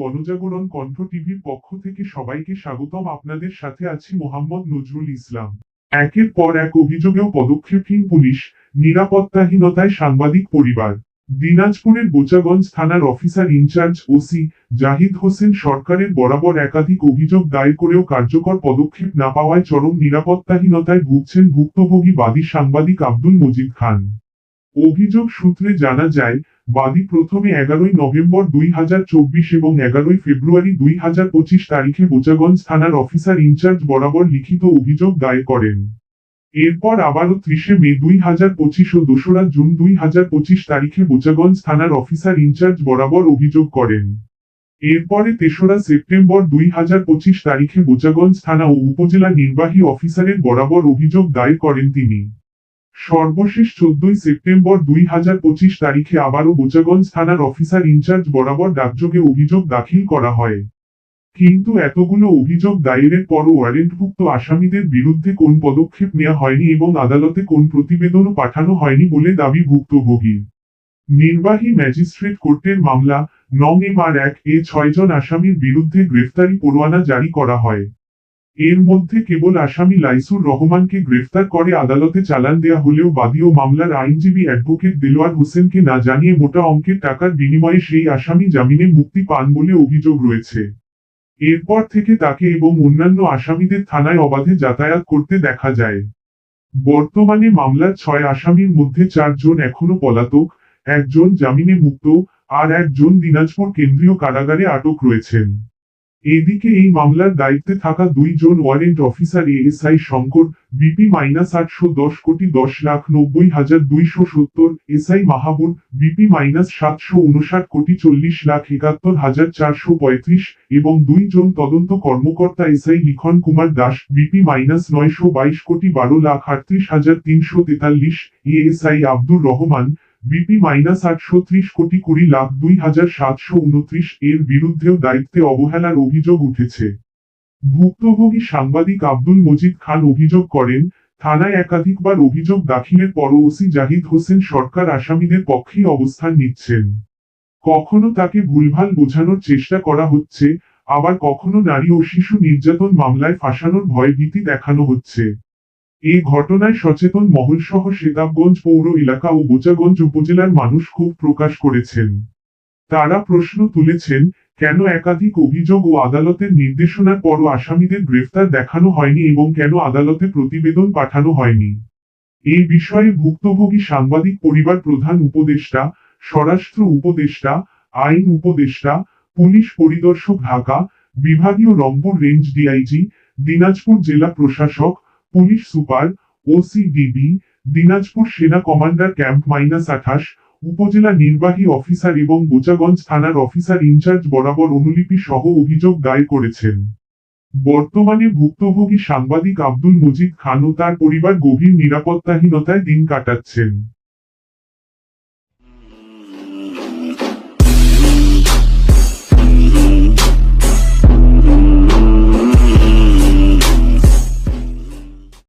গণজাগরণ কণ্ঠ টিভির পক্ষ থেকে সবাইকে স্বাগতম। আপনাদের সাথে আছি মোহাম্মদ নজরুল ইসলাম। একের পর এক অভিযোগেও পদক্ষেপহীন পুলিশ। নিরাপত্তাহীনতায় সাংবাদিক পরিবার। দিনাজপুরের বোচাগঞ্জ থানার officer in charge OC Zahid Hossain সরকারের বরাবর একাধিক অভিযোগ দায়ের করেও কার্যকর পদক্ষেপ না পাওয়ায় চরম নিরাপত্তাহীনতায় ভুগছেন ভুক্তভোগী বাদী সাংবাদিক আব্দুল মজিদ খান। অভিযোগ সূত্রে জানা যায়, বাদী প্রথমে এগারোই নভেম্বর দুই হাজার চব্বিশ এবং এগারোই ফেব্রুয়ারি দুই হাজার পঁচিশ তারিখে বোচাগঞ্জ থানার অফিসার ইনচার্জ বরাবর লিখিত অভিযোগ দায়ের করেন। এরপর আবারও ত্রিশে মে দুই হাজার পঁচিশ ও দোসরা জুন দুই হাজার পঁচিশ তারিখে বোচাগঞ্জ থানার অফিসার ইনচার্জ বরাবর অভিযোগ করেন। এরপরে তেসরা সেপ্টেম্বর দুই হাজার পঁচিশ তারিখে বোচাগঞ্জ থানা ও উপজেলা নির্বাহী অফিসারের বরাবর অভিযোগ দায়ের করেন তিনি। সর্বশেষ চোদ্দই সেপ্টেম্বর দুই হাজার পঁচিশ তারিখে আবারও বোচাগঞ্জ থানার অফিসার ইনচার্জ বরাবর ডাকযোগে অভিযোগ দাখিল করা হয়। কিন্তু এতগুলো অভিযোগ দায়েরের পরও ওয়ারেন্টভুক্ত আসামিদের বিরুদ্ধে কোন পদক্ষেপ নেওয়া হয়নি এবং আদালতে কোন প্রতিবেদনও পাঠানো হয়নি বলে দাবি ভুক্তভোগীর নির্বাহী ম্যাজিস্ট্রেট কোর্টের মামলা নং এম আর এক এ ছয়জন আসামির বিরুদ্ধে গ্রেফতারি পরোয়ানা জারি করা হয়। এর মধ্যে কেবল আসামি লাইসুর রহমানকে গ্রেফতার করে আদালতে চালান দেয়া হলেও বাদী ও মামলার আইনজীবী অ্যাডভোকেট দেলোয়ার হোসেনকে না জানিয়ে মোটা অঙ্কের টাকার বিনিময়ে সেই আসামি জামিনে মুক্তি পান বলে অভিযোগ রয়েছে। এরপর থেকে তাকে এবং অন্যান্য আসামিদের থানায় অবাধে যাতায়াত করতে দেখা যায়। বর্তমানে মামলার ছয় আসামির মধ্যে চারজন এখনও পলাতক, একজন জামিনে মুক্ত, আর একজন দিনাজপুর কেন্দ্রীয় কারাগারে আটক রয়েছেন। এদিকে এই মামলার দায়িত্বে থাকা দুইজন warrant officer ASI Shankar, BP minus আটশো দশ কোটি দশ লাখ নব্বই হাজার দুইশো সত্তর, এসআই মাহাবুর বিপি মাইনাস সাতশো উনষাট কোটি চল্লিশ লাখ একাত্তর হাজার চারশো পঁয়ত্রিশ এবং দুইজন তদন্ত কর্মকর্তা SI Likhan Kumar Das, BP minus নয়শো বাইশ কোটি বারো লাখ আটত্রিশ হাজার তিনশো তেতাল্লিশ, ASI Abdur Rahman BP minus আটশো ত্রিশ কোটি কুড়ি লাখ দুই হাজার সাতশো উনত্রিশ এর বিরুদ্ধেও দায়িত্বে অবহেলার অভিযোগ উঠেছে। ভুক্তভোগী সাংবাদিক আব্দুল মজিদ খান অভিযোগ করেন, থানায় একাধিকবার অভিযোগ দাখিলের পরও ওসি জাহিদ হোসেন সরকার আসামিদের পক্ষেই অবস্থান নিচ্ছেন। কখনো তাকে ভুলভাল বোঝানোর চেষ্টা করা হচ্ছে, আবার কখনো নারী ও শিশু নির্যাতন মামলায় ফাঁসানোর ভয় ভীতি দেখানো হচ্ছে। এ ঘটনায় সচেতন মহলসহ সেতাবগঞ্জ পৌর এলাকা ও বোচাগঞ্জ উপজেলার মানুষ ক্ষোভ প্রকাশ করেছেন। তারা প্রশ্ন তুলেছেন, কেন একাধিক অভিযোগ ও আদালতের নির্দেশনার পরও আসামিদের গ্রেফতার দেখানো হয়নি এবং কেন আদালতে প্রতিবেদন পাঠানো হয়নি? এ বিষয়ে ভুক্তভোগী সাংবাদিক পরিবার প্রধান উপদেষ্টা, স্বরাষ্ট্র উপদেষ্টা, আইন উপদেষ্টা, পুলিশ পরিদর্শক ঢাকা, বিভাগীয় রংপুর রেঞ্জ ডিআইজি, দিনাজপুর জেলা প্রশাসক পুলিশ সুপার ওসিডিবি দিনাজপুর সেনা কমান্ডার ক্যাম্প মাইনাস আঠাশ, উপজেলা নির্বাহী অফিসার এবং বোচাগঞ্জ থানার অফিসার ইনচার্জ বরাবর অনুলিপি সহ অভিযোগ দায়ের করেছেন। বর্তমানে ভুক্তভোগী সাংবাদিক আব্দুল মজিদ খান ও তার পরিবার গভীর নিরাপত্তাহীনতায় দিন কাটাচ্ছেন।